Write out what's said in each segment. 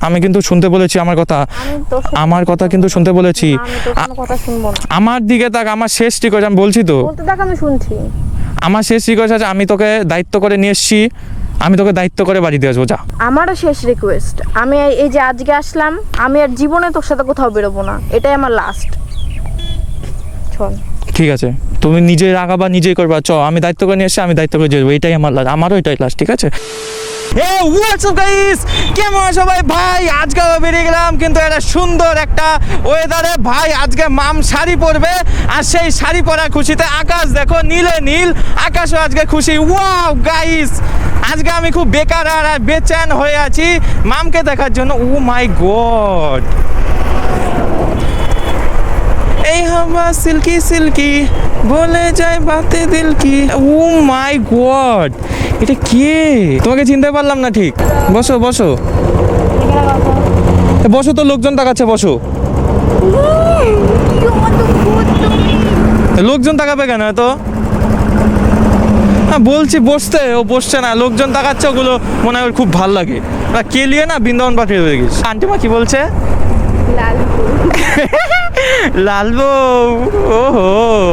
আমি কিন্তু শুনতে বলেছি আমার কথা। আমার কথা কিন্তু শুনতে বলেছি। আমার দিকে তাক আমার শেষ রিকোয়েস্ট আমি বলছি তো। আমি শুনছি। আমার শেষ রিকোয়েস্ট আছে আমি তোকে দায়িত্ব করে নিয়ে এসছি। আমি তোকে দায়িত্ব করে বাড়িতে আসব যা। আমারও শেষ রিকোয়েস্ট আমি এই- যে আজকে আসলাম আমি আর জীবনে তোর সাথে কোথাও বেরোবো না। এটাই আমার লাস্ট চল। ঠিক আছে। তুমি নিজে রাগাবা নিজেই করবা। চ আমি দায়িত্ব করে নিয়ে এসে আমি দায়িত্ব করে দিয়ে দেবো এটাই আমার লাস্ট আমারও এটাই লাস্ট ঠিক আছে? গাইস ভাই, আজকে গেলাম কিন্তু একটা সুন্দর একটা ওয়েদারে ভাই, আজকে মাম শাড়ি পরবে আর সেই শাড়ি পরা খুশিতে আকাশ দেখো, নীলে আজকে খুশি। গাইস আজকে আমি খুব বেকার আর বেচেন হয়ে আছি। মামকে দেখার জন্য। ও মাই গড এই হাওয়া সিল্কি সিল্কি, বলে যায় বাতে দিল কি? ও মাই গড, এটা কে? তোমাকে চিনতে পারলাম না ঠিক। বসো বসো। বসো তো লোকজন তাকাচ্ছে, বসো। লোকজন তাকাবে কেন তো হ্যাঁ বলছি বসতে, ও বসছে না। লোকজন তাকাচ্ছে, ওগুলো মনে হয় ওর খুব ভালো লাগে। ওরা কেলিয়ে না বৃন্দাবন পাঠিয়ে হয়ে গেছে। আন্টিমা কি বলছে? লাল বউ, ওহো।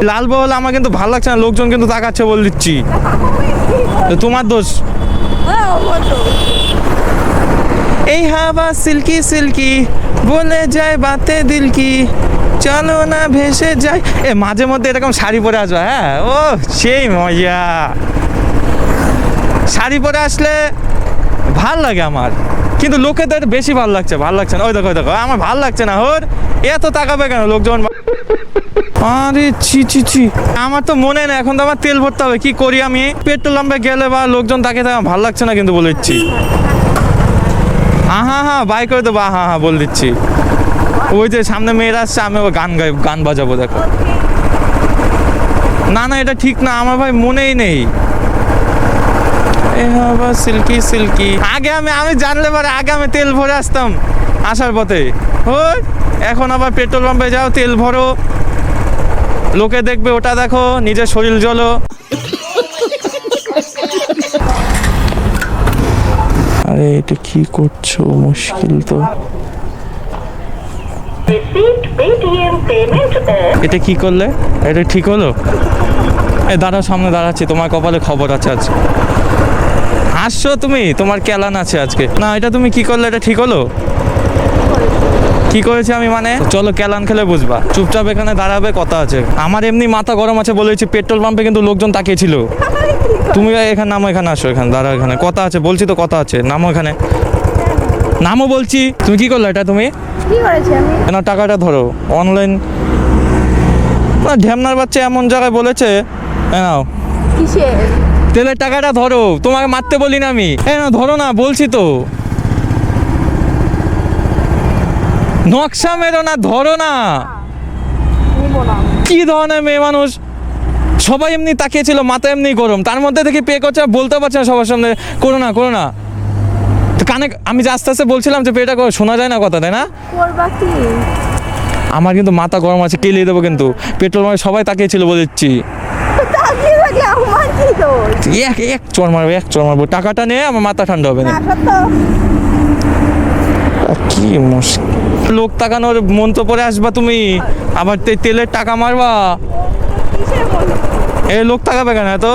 লাল বউ হলে আমার কিন্তু ভালো লাগছে না, লোকজন কিন্তু তাকাচ্ছে বল দিচ্ছি। তোমার দোষ? এই হাওয়া সিল্কি সিল্কি, বলে যায় বাতে দিল কি চলো না ভেসে যায় এ, মাঝে মধ্যে এরকম শাড়ি পরে আসবে হ্যাঁ? ও, সেই মজা। শাড়ি পরে আসলে ভালো লাগে আমার। কিন্তু লোকেদের বেশি ভালো লাগছে ভালো লাগছে না। ওই দেখো ওই দেখো, আমার ভালো লাগছে না ওর এত তাকাবে কেন লোকজন? আরে ছি ছি ছি। আমার তো মনে নেই, এখন তো আমার তেল ভরতে হবে। কি করি আমি? পেট্রোল পাম্পে গেলে বা লোকজন তাকে আমার ভালো লাগছে না কিন্তু বলে দিচ্ছি। হ্যাঁ হ্যাঁ বাই করে দেবো। হ্যাঁ হ্যাঁ বলে দিচ্ছি। ওই যে সামনে মেয়েরা আসছে আমি গান গাই, গান বাজাবো, দেখো। না না, এটা ঠিক না, আমার ভাই মনেই নেই। Silky Silky. আগে আমি আমি জানলে পরে আগে আমি তেল ভরে আসতাম, আসার পথে। ও এখন আবার পেট্রোল পাম্পে যাও তেল ভরো। লোকে দেখবে ওটা দেখো নিজের শরীর জ্বলো। আরে এটা কি করছ? মুশকিল তো। এটা কি করলে? এটা ঠিক হলো? এ দাঁড়াও সামনে দাঁড়াচ্ছি। তোমার কপালে খবর আছে আজকে হাসছো তুমি? তোমার কেলান আছে আজকে। না এটা তুমি কি করলে? এটা ঠিক হলো? কি করেছি আমি মানে? চলো ক্যালান খেলে বুঝবা। চুপচাপ এখানে দাঁড়াবে কথা আছে। আমার এমনি মাথা গরম আছে বলেছি পেট্রোল পাম্পে কিন্তু লোকজন তাকিয়েছিল। তুমি এখানে নামো এখানে আসো এখানে দাঁড়াও এখানে। কথা আছে বলছি তো কথা আছে নামো এখানে। নামও বলছি। তুমি কি করলে এটা তুমি? কি করেছি আমি? না টাকাটা ধরো। অনলাইন ঢ্যামনার বাচ্চা এমন জায়গায় বলেছে। নাও। তেলের টাকাটা ধরো। তোমাকে মারতে বলি না আমি। হ্যাঁ না ধরো না বলছি তো। নকশা মেরো না ধরো না। কি ধরনের মেয়ে মানুষ? সবাই এমনি তাকিয়েছিল মাথা এমনি গরম। তার মধ্যে থেকে পে করছে বলতে পারছে না সবার সামনে করো না করো না। তো কানে আমি যে আস্তে আস্তে বলছিলাম যে পেটা করো শোনা যায় না কথা তাই না? আমার কিন্তু মাথা গরম আছে কেলিয়ে দেবো কিন্তু। পেট্রোল মারে সবাই তাকিয়েছিল কি দোষ? এক এক চর মারবো এক চর মারবো। টাকাটা নিয়ে আমার মাথা ঠান্ডা হবে না। কি মুশকিল। লোক তাকানোর মন তো পরে আসবা তুমি। আবার তেলের টাকা মারবা। এ লোক তাকাবে কেন তো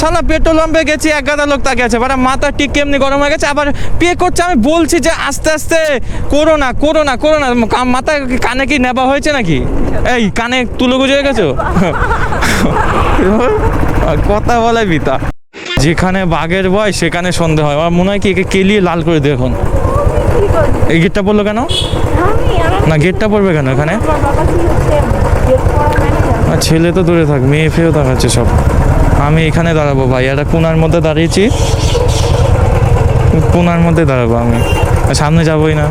সালা পেট্রোল পাম্পে গেছি, এক গাদা লোক তাকিয়ে আছে। বারা মাথা ঠিক কেমনি গরম হয়ে গেছে। আবার পে করছে, আমি বলছি যে আস্তে আস্তে করো না করো না করো না। মাথা কানে কি নেবা হয়েছে নাকি? এই, কানে তুলো গুজে গেছো? কথা বলে বিতা। যেখানে বাঘের ভয়, সেখানে সন্দেহ হয়। আমার মনে হয় কি, একে কেলিয়ে লাল করে দে এখন। এই গেটটা পড়ল কেন? না, গেটটা পড়বে কেন এখানে? ছেলে তো দূরে থাক, মেয়ে ফেয়েও দেখাচ্ছে সব। আমি এখানে দাঁড়াবো ভাই, একটা কোনার মধ্যে দাঁড়িয়েছি। কোনার মধ্যে দাঁড়াবো আমি। সামনে যাবোই না।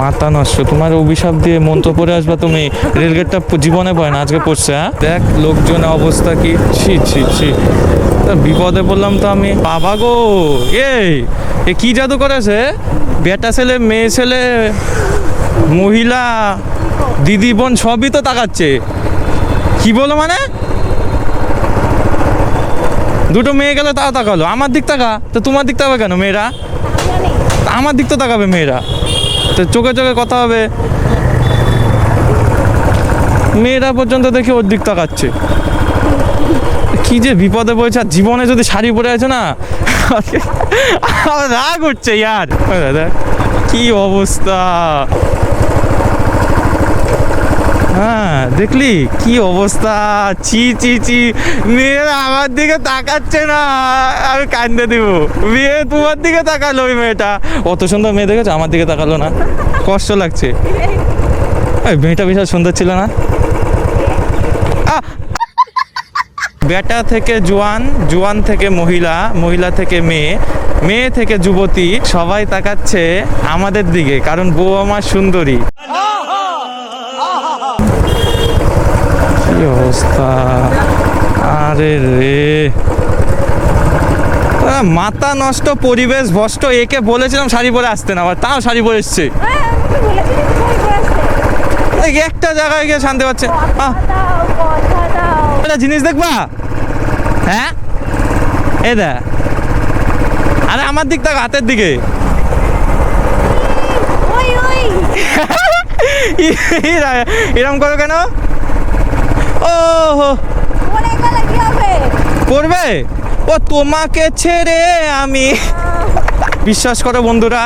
মাথা নষ্ট। তোমার অভিশাপ দিয়ে মন্ত্র পরে আসবা তুমি। রেলগেটটা জীবনে পড়ে না, আজকে পড়ছে হ্যাঁ? দেখ, লোকজনের অবস্থা কি। ছি ছি ছি। তা বিপদে বললাম তো আমি। বাবা গো এই এ কি জাদু করেছে? বেটা ছেলে, মেয়ে ছেলে, মহিলা, দিদি, বোন সবই তো তাকাচ্ছে। কি বলো মানে? দুটো মেয়ে গেলে তাও তাকালো। আমার দিক তাকা? তো তোমার দিক তাকাবে কেন মেয়েরা? আমার দিক তো তাকাবে মেয়েরা। তো চোখে চোখে কথা হবে। মেয়েরা পর্যন্ত দেখি ওর দিক তাকাচ্ছে। কি যে বিপদে পড়েছে আর জীবনে যদি শাড়ি পরে আছে না? রাগ উঠছে ইয়ার। দাদা কি অবস্থা? হ্যাঁ দেখলি কি অবস্থা? চি চি চি মেয়েরা আমার দিকে তাকাচ্ছে না। আমি কান্দে দিব। মেয়ে তোমার দিকে তাকালো ওই মেয়েটা। অত সুন্দর মেয়ে দেখেছ? আমার দিকে তাকালো না। কষ্ট লাগছে। মেয়েটা বিশাল সুন্দর ছিল না আহ! বেটা থেকে জোয়ান জোয়ান থেকে মহিলা মহিলা থেকে মেয়ে মেয়ে থেকে যুবতী সবাই তাকাচ্ছে আমাদের দিকে কারণ বউ আমার সুন্দরী। কি অবস্থা? আরে রে। মাথা নষ্ট পরিবেশ ভষ্ট একে বলেছিলাম শাড়ি পরে আসতে না আবার তাও শাড়ি পরে এসছে। একটা জায়গায় গিয়ে শান্তি পাচ্ছে। আহ। একটা জিনিস দেখবা? হ্যাঁ? এ দা। আরে আমার দিক তাক হাতের দিকে। এরা- এরম করো কেন? ও হো করবে? ও তোমাকে ছেড়ে আমি বিশ্বাস করো বন্ধুরা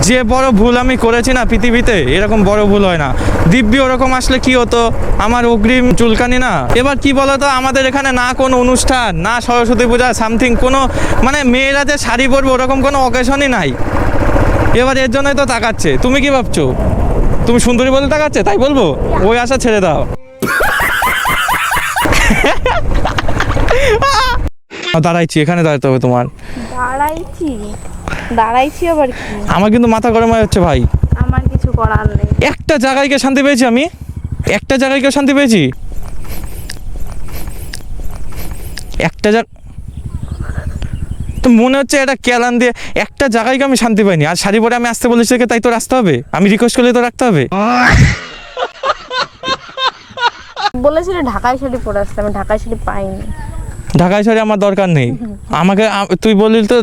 যে বড় ভুল আমি করেছি না পৃথিবীতে এরকম বড় ভুল হয় না। দিব্যি ওরকম আসলে কি হতো? আমার অগ্রিম চুলকানি না? এবার কি বলতো? আমাদের এখানে না কোনো অনুষ্ঠান না সরস্বতী পূজা সামথিং কোনো মানে মেয়েরা যে শাড়ি পরবে ওরকম কোনো অকেশনই নাই। এবার এর জন্যই তো তাকাচ্ছে। তুমি কি ভাবছ? তুমি সুন্দরী বলে তাকাচ্ছে? তাই বলব? ওই আশা ছেড়ে দাও। দাঁড়াইছি এখানে দাঁড়াতে হবে তোমার। দাঁড়াইছি? দাঁড়াইছি আবার কি? আমার কিন্তু মাথা গরম হয়ে যাচ্ছে ভাই। আমার কিছু করার নেই। একটা জায়গায় গিয়ে শান্তি পেয়েছি আমি? একটা জায়গায় গিয়ে শান্তি পেয়েছি? একটা জায়গা তো মনে হচ্ছে এটা কেলান দিয়ে একটা জায়গায় গিয়ে আমি শান্তি পাইনি। আর শাড়ি পরে আমি আসতে বলেছি তাই তো আসতে হবে? আমি রিকোয়েস্ট করলে তো রাখতে হবে? বলেছিলে ঢাকায় শাড়ি পরে আসতে আমি ঢাকায় শাড়ি পাইনি। ঢাকাই শাড়ি আমার দরকার নেই। আমাকে তুই বললি তো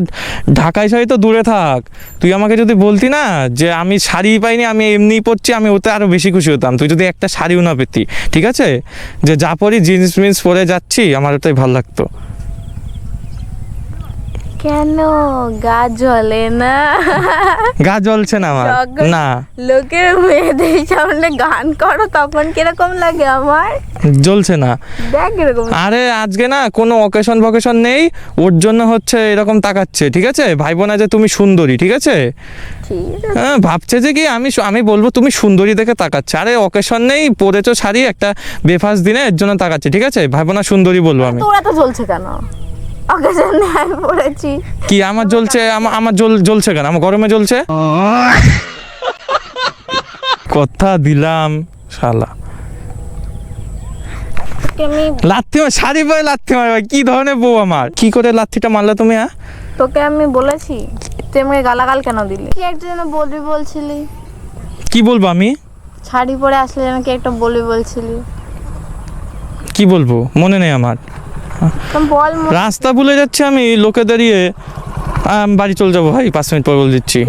ঢাকাই শাড়ি তো দূরে থাক। তুই আমাকে যদি বলতি না যে আমি শাড়ি পাইনি, আমি এমনি পরছি, আমি ওতে আরও বেশি খুশি হতাম। তুই যদি একটা শাড়িও না পেতি, ঠিক আছে? যে যা পরি জিন্স মিন্স পরে যাচ্ছি, আমার ওটাই ভালো লাগতো। কেন? গা জ্বলে না? গা জ্বলছে না আমার। না। লোকের মেয়েদের সামনে গান করো তখন কীরকম লাগে আমার? জ্বলছে না। আরে আজকে না কোনো অকেশন ফকেশন নেই। ওর জন্য হচ্ছে এরকম তাকাচ্ছে ঠিক আছে? ভাই বোনা যে তুমি সুন্দরী ঠিক আছে? হ্যাঁ ভাবছে যে কি আমি আমি বলব তুমি সুন্দরী দেখে তাকাচ্ছে। আরে অকেশন নেই পরেছো শাড়ি একটা বেফাস দিনে এর জন্য তাকাচ্ছে ঠিক আছে? ভাবো না সুন্দরী বলব আমি। তোরা তো জ্বলছে কেন? অকেশন আমি পড়েছি। কি আমার জ্বলছে আমার আমার জ্বল জ্বলছে কেন? আমার গরমে জ্বলছে? কথা দিলাম শালা। আমি লাথি মার শাড়ি পরে লাথি মারবে কি ধরনের বউ আমার? কি করে লাথিটা মারলে তুমি হ্যাঁ? তোকে আমি বলেছি তুই আমাকে গালাগাল কেন দিলি? কি একটা যেন বলবি বলছিলি? কি বলব আমি? শাড়ি পরে আসলে যেন কি একটা বলবি বলছিলি? কি বলব? মনে নেই আমার। রাস্তা ভুলে যাচ্ছি আমি লোকে দাঁড়িয়ে বাড়ি চলে যাব ভাই পাঁচ মিনিট পর বলে দিচ্ছি।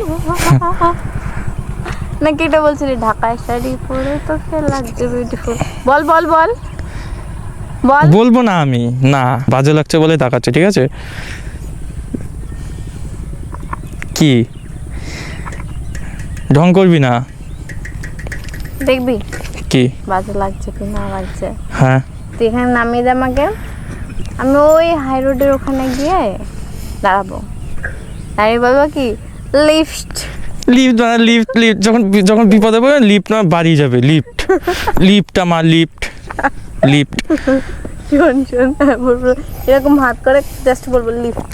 নাকি এটা বলছিলি? ঢাকায় শাড়ি পরে তোকে লাগছে বিউটিফুল বল বল বল। বল। বলব না আমি না বাজে লাগছে বলে তাকাচ্ছে ঠিক আছে? কি? ঢং করবি না? দেখবি? কি? বাজে লাগছে কি না লাগছে? হ্যাঁ। তুই এখানে নামিয়ে দে আমাকে। আমি ওই হাই রোডের ওখানে গিয়ে দাঁড়াবো। দাঁড়িয়ে বলব কি লিফট লিফট মানে লিফট লিফট যখন যখন বিপদে পড়বে লিফট না বাড়ি যাবে লিফট লিফট আমার লিফট লিফট শোন শোন হ্যাঁ, বলব। এরকম হাত করে জাস্ট বলব লিফট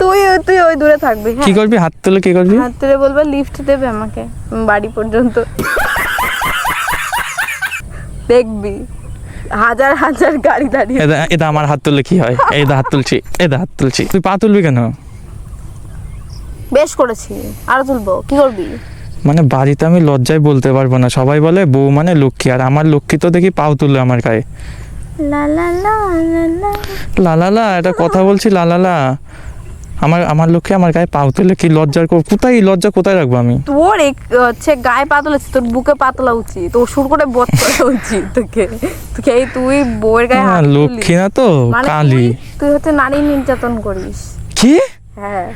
তুই তুই ওই দূরে থাকবি হ্যাঁ। কি করবি? হাত তুলে কি করবি? হাত তুলে বলব লিফট দেবে আমাকে বাড়ি পর্যন্ত। দেখবি। হাজার হাজার গাড়ি দাঁড়িয়ে এটা এটা আমার হাত তুললে কি হয়? এই দা হাত তুলছি এই দা হাত তুলছি। তুই পা তুলবি কেন? বেশ করেছি আরও তুলবো কি করবি? মানে বাড়িতে আমি লজ্জায় বলতে পারব না। সবাই বলে বউ মানে লক্ষ্মী আর আমার লক্ষ্মী তো দেখি পাও তুললে আমার গায়ে। লালালা এটা কথা বলছি লালালা আমার আমার লক্ষ্যে আমার গায়ে পা তুলে কি লজ্জার কো- কোথায় লজ্জা কোথায় রাখব আমি? তোর এক- হচ্ছে গায়ে পা তুলেছে তোর বুকে পাতলা উচিত তোর সুর করে বধ করা উচিত তোকে। তোকে তুই বউয়ের গায়ে হ্যাঁ, হাত লক্ষ্মী না তো কালি। তুই- তুই হচ্ছে নারী নির্যাতন করিস। কি? হ্যাঁ।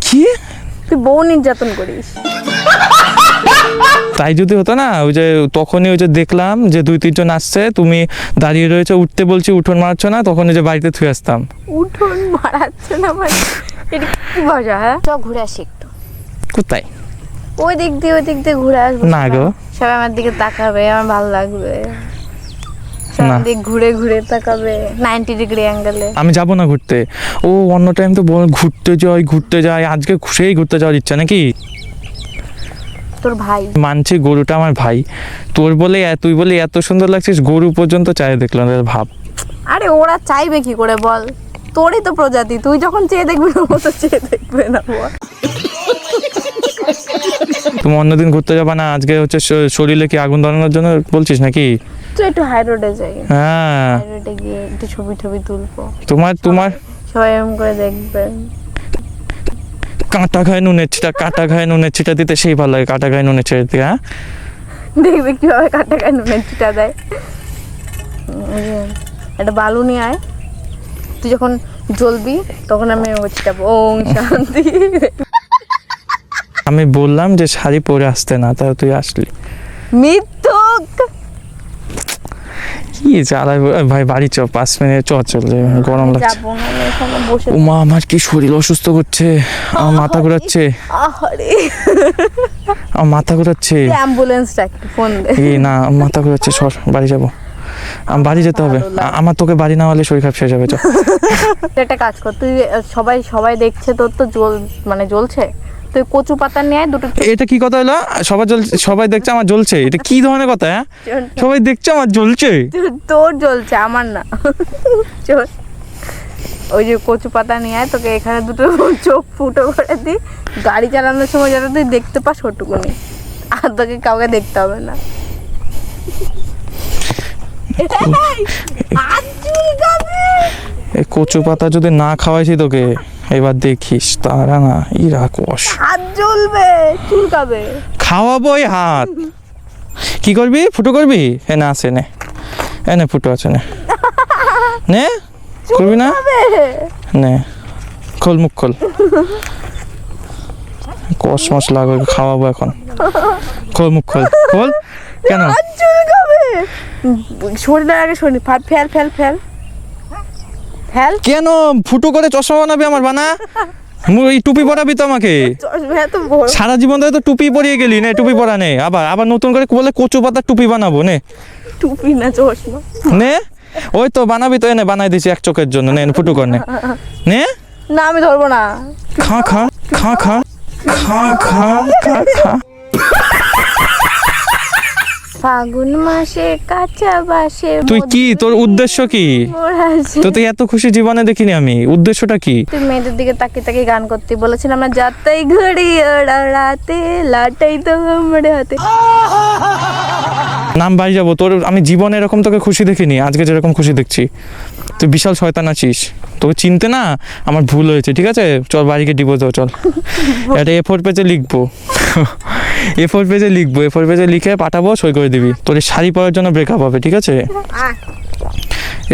কি? তুই বউ নির্যাতন করিস। তাই যদি হতো না ওই যে তখনই ওই যে দেখলাম যে দুই তিনজন আসছে তুমি দাঁড়িয়ে রয়েছে উঠতে বলছি উঠোন মারছ না তখন ওই যে বাড়িতে থুয়ে আসতাম। উঠোন মারাচ্ছে না মানে? এটা কি ভাষা হ্যাঁ? চ ঘুরে আসি একটু। কোথায়? ওই দিক দিয়ে ওই দিক দিয়ে ঘুরে আসব। না গো। সবাই আমার দিকে তাকাবে আমার ভালো লাগবে। ঘুরে ঘুরে তাকাবে নাইনটি ডিগ্রি অ্যাঙ্গেলে আমি যাব না ঘুরতে। ও অন্য টাইম তো বল ঘুরতে যাই ঘুরতে যাই আজকে সেই ঘুরতে যাওয়ার ইচ্ছা নাকি? তোর ভাই। মানছি গরুটা আমার ভাই। তোর বলে তুই বলে এত সুন্দর লাগছিস গরু পর্যন্ত চাই দেখলাম ভাব। আরে ওরা চাইবে কি করে বল? তোরই তো প্রজাতি তুই যখন চেয়ে দেখবি না ও তো চেয়ে দেখবে না বল। তুমি অন্যদিন ঘুরতে যাবা না? আজকে হচ্ছে শরীরে কি আগুন ধরানোর জন্য বলছিস নাকি? তুই একটু হাই রোডে যাই। হ্যাঁ। হাই রোডে গিয়ে একটু ছবি টবি তুলবো। তোমার তোমার এরকম করে দেখবে কাঁটা খায় নুনের ছিটা কাঁটা খায় নুনের ছিটা দিতে সেই ভালো লাগে কাঁটা খায় নুনের ছিটা দিতে হ্যাঁ? দেখবে কীভাবে কাঁটা কাটা নুনের চিটা দেয়। একটা বালু নিয়ে আয়। তুই যখন জ্বলবি তখন আমি ওই চিটাবো ওং শান্তি। আমি বললাম যে শাড়ি পরে আসতে না তা তুই আসলি। মিথ্যুক কি চালাই ভাই বাড়ি চ পাঁচ মিনিট চ চল গরম লাগছে। আমি উমা আমার কি শরীর অসুস্থ করছে? আমার মাথা ঘোরাচ্ছে। আমার মাথা ঘোরাচ্ছে। একটু ফোন দে। না মাথা ঘোরাচ্ছে সর বাড়ি যাব। আমার বাড়ি যেতে হবে। আমার তোকে বাড়ি না হলে শরীর খারাপ শেষ যাবে চ একটা কাজ কর তুই সবাই সবাই দেখছে তোর তো জ্বল মানে জ্বলছে? তুই কচু পাতা নিয়ে আয় দুটো এটা কি কথা হলো? সবাই সবাই দেখছে আমার জ্বলছে। এটা কি ধরনের কথা হ্যাঁ? সবাই দেখছে আমার জ্বলছে? তোর- জ্বলছে আমার না। চল। ওই যে কচু পাতা নিয়ে আয় তোকে এখানে দুটো চোখ ফুটো করে দি গাড়ি চালানোর সময় যাতে তুই দেখতে পাস ওটুকুনি। আর তোকে কাউকে দেখতে হবে না। কচু পাতা যদি না খাওয়াইছি তোকে। এবার দেখিস তারা না ইরা কষ হাত জ্বলবে চুলকাবে। খাওয়াবো হাত। কি করবি? ফুটো করবি? এ না আছে নে। এ নে ফুটো আছে নে। নে? করবি না? নে। খোল মুখ খোল। কষ মশ লাগবে খাওয়াবো এখন। খোল মুখ খোল। খোল? কেন? শরীর আগে শরীর। Fail fail fail. ফেল কেন? ফুটো করে চশমা বানাবি আমার বানা? এই টুপি পরাবি তো আমাকে। সারা জীবন ধরে তো টুপি পরিয়ে গেলি নে টুপি পরা নে। আবার আবার নতুন করে বলে কচু পাতার টুপি বানাবো নে। টুপি না চশমা। নে? ওই তো বানাবি তো এনে বানাই দিছি এক চোখের জন্য নে ফুটো কর নে। নে? না আমি ধরবো না। খা খা খা খা খা খা খা খা। ফাগুন মাসে কাঁচা বাসে তুই কি? তোর উদ্দেশ্য কি? তো তুই এত খুশি জীবনে দেখিনি আমি। উদ্দেশ্যটা কি? তুই মেয়েদের দিকে তাকিয়ে তাকিয়ে গান করতে বলেছিলাম না যাতাই ঘড়ি ওড়াতে লাটাই তো আমার হাতে। নাম বাড়ি যাব তোর আমি জীবনে এরকম তোকে খুশি দেখিনি আজকে যেরকম খুশি দেখছি। তুই বিশাল শয়তান আছিস। তোকে চিনতে না আমার ভুল হয়েছে ঠিক আছে? চল বাড়িকে ডিভোর্স দাও চল। এটা এ ফোর পেজে লিখব। এ ফোর পেজে লিখব এ ফোর পেজে লিখে পাঠাবো সই করে দিবি। তোর এই শাড়ি পরার জন্য ব্রেকআপ হবে ঠিক আছে?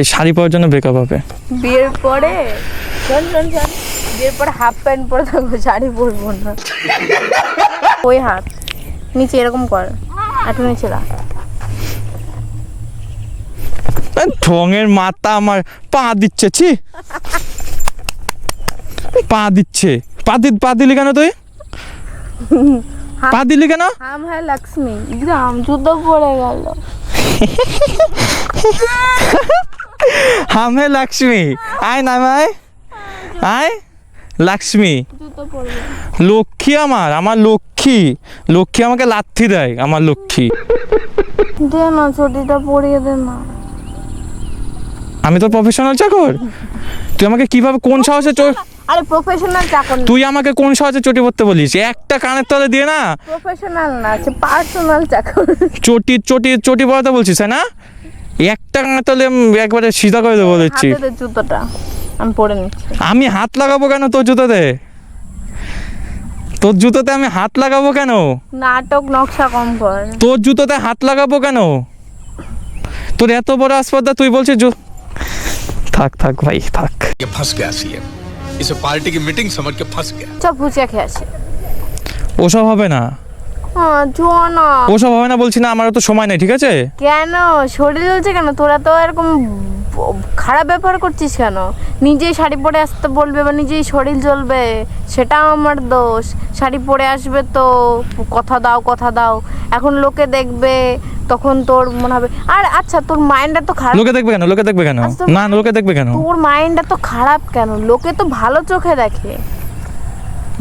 এই শাড়ি পরার জন্য ব্রেকআপ হবে। বিয়ের পরে? শোন শোন শোন বিয়ের পরে হাফ প্যান্ট পরে থাকব শাড়ি পরবো না। ওই হাত নিচে এরকম কর। একটু নিচে রাখ এ, ঢঙের মাথা আমার পা দিচ্ছে ছি। পা দিচ্ছে। পা দি পা দিলি কেন তুই? পা দিলি কেন? আম হ্যাঁ লক্ষ্মী। একদম জুতো পড়ে গেল। হামে লক্ষ্মী। আয় নাম আয় আয়। লক্ষ্মী। লক্ষ্মী আমার আমার লক্ষ্মী। লক্ষ্মী আমাকে লাথি দেয় আমার লক্ষ্মী। দে না ছুটিটা পরিয়ে দে না আমি তো প্রফেশনাল চাকর? তুই আমাকে কীভাবে কোন সাহসে চো- আরে প্রফেশনাল চাকর তুই আমাকে কোন সাহসে চটি পড়তে বলিস? একটা কানের তলে দিয়ে না? প্রফেশনাল না আছে পার্সোনাল চাকর। চটি চটি চটি পড়াতে বলছিস না? একটা তাহলে একবারে সিধা করে দেবো দিচ্ছি জুতোটা আমি পরে নিচ্ছি। আমি হাত লাগাবো কেন তোর জুতোতে? তোর জুতোতে আমি হাত লাগাবো কেন? নাটক নকশা কম কর। তোর জুতোতে হাত লাগাবো কেন? তোর এত বড় আসপাদা তুই বলছিস জু থাক থাক ভাই থাক। ফাঁস গেছে আসি এসে পার্টি কি মিটিং সমঝ কে ফাঁস গেছে? চল ভুজিয়া খেয়ে আসি। ওসব হবে না। হ্যাঁ, জোয়ানা ওসব হবে না বলছি না আমারও তো সময় নেই ঠিক আছে? কেন? শরীর চলছে কেন? তোরা তো এরকম খারাপ ব্যবহার করছিস কেন? নিজেই শাড়ি পরে আসতে বলবে বা নিজেই শরীর জ্বলবে সেটা আমার দোষ। শাড়ি পরে আসবে তো কথা দাও কথা দাও। এখন লোকে দেখবে তখন তোর মনে হবে আর আচ্ছা তোর মাইন্ডটা তো খারাপ। লোকে দেখবে কেন? লোকে দেখবে কেন? আচ্ছা, না লোকে দেখবে কেন? তোর মাইন্ডটা তো খারাপ কেন? লোকে তো ভালো চোখে দেখে।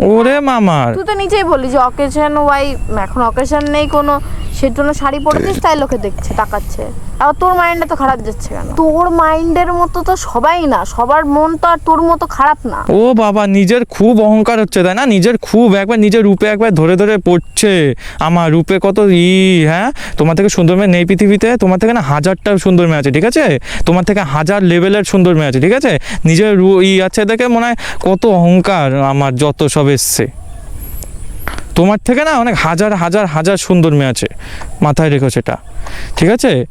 ওরে মামার। তুই তো নিজেই বললি যে অকেশন ওয়াই এখন অকেশন নেই কোনো সের জন্য শাড়ি পরেছিস তাই লোকে দেখছে তাকাচ্ছে। আর তোর মাইন্ডটা তো খারাপ যাচ্ছে কেন? তোর মাইন্ডের মতো তো সবাই না সবার মন তো আর তোর মতো খারাপ না। ও বাবা নিজের খুব অহংকার হচ্ছে তাই না? নিজের খুব একবার নিজের রূপে একবার ধরে ধরে পড়ছে। আমার রূপে কত ই হ্যাঁ? তোমার থেকে সুন্দর মেয়ে নেই পৃথিবীতে তোমার থেকে না হাজারটা সুন্দর মেয়ে আছে ঠিক আছে? তোমার থেকে হাজার লেভেলের সুন্দর মেয়ে আছে ঠিক আছে? নিজের ই আছে দেখে মনে হয় কত অহংকার আমার যত সব এসছে। তোমার থেকে না অনেক হাজার হাজার হাজার সুন্দর মেয়ে আছে। মাথায় রেখো সেটা। ঠিক আছে?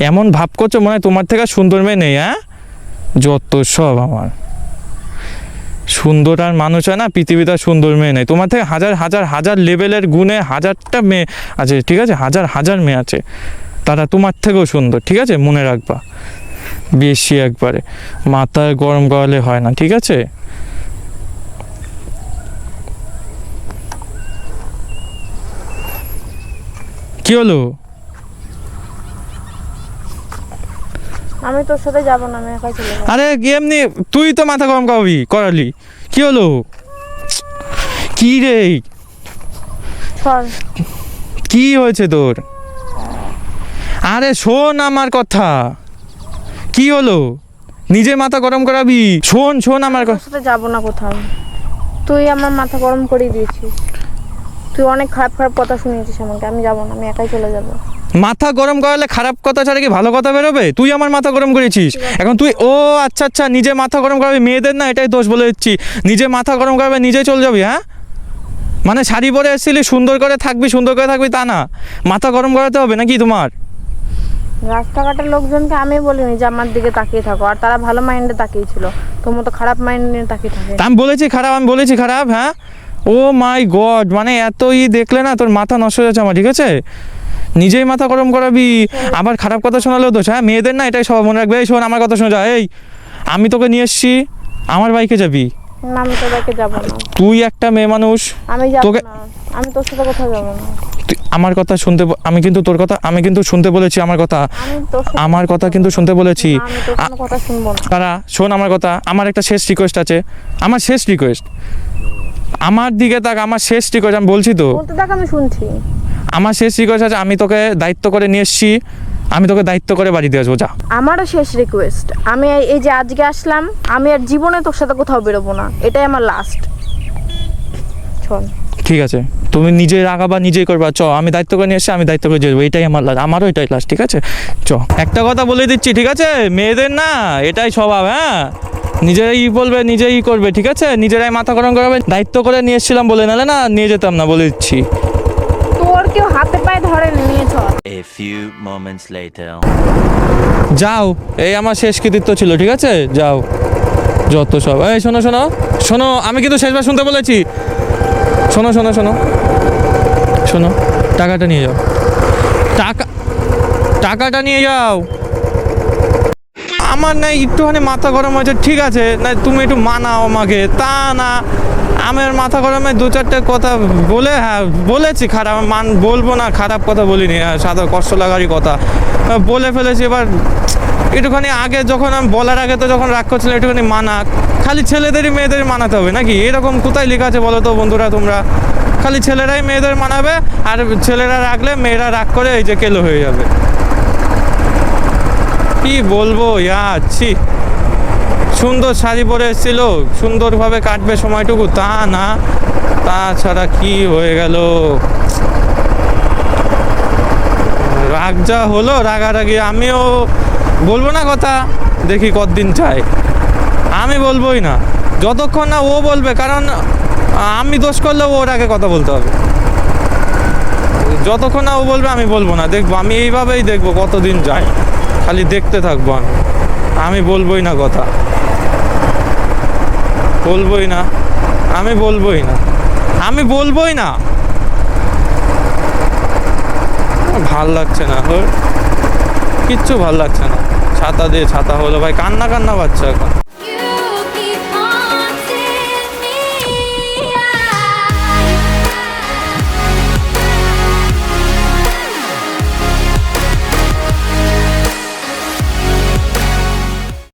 এমন ভাব করছ মনে তোমার থেকে সুন্দর মেয়ে নেই হ্যাঁ? যত সব আমার। সুন্দর আর মানুষ হয় না, পৃথিবীতে সুন্দর মেয়ে নেই। তোমার থেকে হাজার হাজার হাজার লেভেলের গুণে হাজারটা মেয়ে আছে, ঠিক আছে? হাজার হাজার মেয়ে আছে। তারা তোমার থেকেও সুন্দর, ঠিক আছে? মনে রাখবা। বেশি একবারে। মাথায় গরম করালে হয় না, ঠিক আছে? কি হলো? আমি তোর সাথে যাব না আমি একাই চলে যাব। আরে এমনি তুই তো মাথা গরম করাবি করালি। কি হলো? কি রে? কি হয়েছে তোর? আরে শোন আমার কথা। কি হলো? নিজে মাথা গরম করাবি? শোন শোন আমার কথা। যাব না কোথাও। তুই আমার মাথা গরম করে দিয়েছিস। তুই অনেক খারাপ খারাপ কথা শুনিয়েছিস আমাকে আমি যাব না আমি একাই চলে যাব। মাথা গরম করালে খারাপ কথা ছাড়া কি ভালো কথা বেরোবে? তুই আমার মাথা গরম করেছিস। এখন তুই ও আচ্ছা আচ্ছা নিজে মাথা গরম করাবি মেয়েদের না এটাই দোষ বলে দিচ্ছি। নিজে মাথা গরম করাবে নিজে চলে যাবি হ্যাঁ? মানে শাড়ি পরে এসেছিলি সুন্দর করে থাকবি সুন্দর করে থাকবি তা না। মাথা গরম করাতে হবে নাকি তোমার? রাস্তাঘাটের লোকজনকে আমি বলিনি যে আমার দিকে তাকিয়ে থাকো আর তারা ভালো মাইন্ডে তাকিয়ে ছিল। তো খারাপ মাইন্ড তাকিয়ে থাকে। তা আমি বলেছি খারাপ আমি বলেছি খারাপ হ্যাঁ? ও মাই গড মানে এত ই দেখলে না তোর মাথা নষ্ট হয়ে যাচ্ছে আমার ঠিক আছে? নিজেই মাথা গরম করাবি আবার খারাপ কথা শোনালেও দোষ হ্যাঁ? মেয়েদের না এটাই সব মনে রাখবে এই শোন আমার কথা শোনা যায় এই আমি তোকে নিয়ে এসছি আমার বাইকে যাবি? না তুই একটা মেয়ে মানুষ আমি যাব তোকে- আমি তোর সাথে কোথাও যাব না। তুই আমার কথা শুনতে আমি কিন্তু তোর কথা আমি কিন্তু শুনতে বলেছি আমার কথা। আমার কথা কিন্তু শুনতে বলেছি। তারা শোন আমার কথা আমার একটা শেষ রিকোয়েস্ট আছে আমার শেষ রিকোয়েস্ট আমার দিকে তাক আমার শেষ রিকোয়েস্ট আমি বলছি তো। বলতে থাক আমি শুনছি। আমার শেষ রিকোয়েস্ট আছে আমি তোকে দায়িত্ব করে নিয়ে এসছি। আমি তোকে দায়িত্ব করে বাড়ি দিয়ে আসব যা। আমারও শেষ রিকোয়েস্ট আমি এই- যে আজকে আসলাম আমি আর জীবনে তোর সাথে কোথাও বেরোবো না। এটাই আমার লাস্ট চল। ঠিক আছে। তুমি নিজে রাগাবা নিজেই করবা। চ আমি দায়িত্ব করে নিয়ে এসে আমি দায়িত্ব করে দিয়ে দেবো এটাই আমার লাস্ট আমারও এটাই লাস্ট ঠিক আছে? চ একটা কথা বলে দিচ্ছি ঠিক আছে? মেয়েদের না এটাই স্বভাব হ্যাঁ? নিজেরাই বলবে নিজেই করবে ঠিক আছে? নিজেরাই মাথা গরম করাবে দায়িত্ব করে নিয়ে এসেছিলাম বলে নালে না নিয়ে যেতাম না বলে দিচ্ছি। তোর কেউ হাতে পায়ে ধরে নিয়ে চল A few moments later. যাও এই আমার শেষ কৃতিত্ব ছিল ঠিক আছে? যাও। যত সব এই শোনো শোনো শোনো আমি কিন্তু শেষবার শুনতে বলেছি। শোনো শোনো শোনো শোনো টাকাটা নিয়ে যাও। টাকা টাকাটা নিয়ে যাও। আমার না একটুখানি মাথা গরম হয়েছে, ঠিক আছে, না তুমি একটু মানাও আমাকে। তা না, আমার মাথা গরমে দু চারটে কথা বলে হ্যাঁ বলেছি খারাপ, মান বলব না, খারাপ কথা বলিনি হ্যাঁ সাদা কষ্ট লাগারই কথা বলে ফেলেছি, এবার একটুখানি আগে যখন আমি বলার আগে তো যখন রাগ করছিলাম, একটুখানি মানা, খালি ছেলেদেরই মেয়েদের মানাতে হবে নাকি? এরকম কোথায় লেখা আছে বলো তো বন্ধুরা তোমরা? খালি ছেলেরাই মেয়েদের মানাবে, আর ছেলেরা রাখলে মেয়েরা রাগ করে এই যে কেলো হয়ে যাবে। কি বলব? ইয়াচ্ছি সুন্দর শাড়ি পরে এসেছিল, সুন্দরভাবে কাটবে সময়টুকু, তা না। তাছাড়া কি হয়ে গেল? রাগ যা হলো, রাগারাগি, আমিও বলব না কথা, দেখি কতদিন চাই আমি বলবোই না। যতক্ষণ না ও বলবে, কারণ আমি দোষ করলে ওর আগে কথা বলতে হবে। যতক্ষণ না ও বলবে, আমি বলব না। দেখব, আমি এইভাবেই দেখব কতদিন যায়। খালি দেখতে থাকব আমি। আমি বলবোই না কথা। বলবোই না। আমি বলবোই না। আমি বলবোই না। ভালো লাগছে না হোর। কিচ্ছু ভালো লাগছে না। ছাতা দিয়ে ছাতা হলো। ভাই, কান্না কান্না পাচ্ছে এখন।